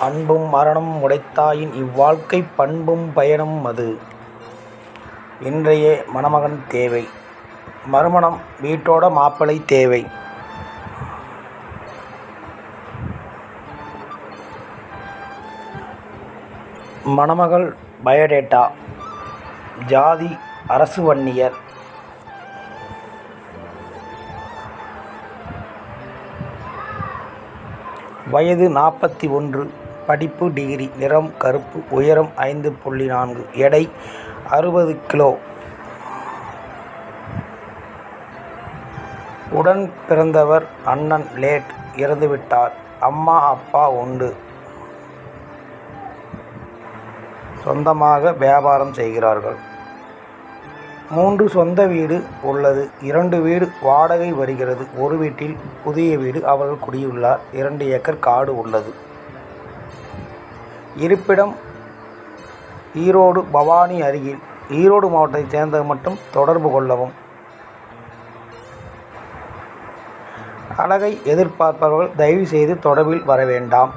அன்பும் மரணமும் உடைத்தாயின் இவ்வாழ்க்கை பண்பும் பயனும் அது. இன்றைய மணமகன் தேவை மறுமணம் வீட்டோட மாப்பிள்ளை தேவை. மணமகள் பயோடேட்டா ஜாதி அரசு வன்னியர். வயது நாற்பத்தி ஒன்று. படிப்பு டிகிரி. நிறம் கருப்பு உயரம் ஐந்து புள்ளி நான்கு. எடை அறுபது கிலோ. உடன் பிறந்தவர் அண்ணன் லேட் இறந்துவிட்டார். அம்மா அப்பா உண்டு. சொந்தமாக வியாபாரம் செய்கிறார்கள். மூன்று சொந்த வீடு உள்ளது. இரண்டு வீடு வாடகை வருகிறது. ஒரு வீட்டில் புதிய வீடு அவர்கள் குடியுள்ளார் இரண்டு ஏக்கர் காடு உள்ளது. இருப்பிடம் ஈரோடு பவானி அருகில். ஈரோடு மாவட்டத்தைச் சேர்ந்தவர்கள் மட்டும் தொடர்பு கொள்ளவும். அழகை எதிர்பார்ப்பவர்கள் தயவுசெய்து தொடர்பில் வர வேண்டாம்.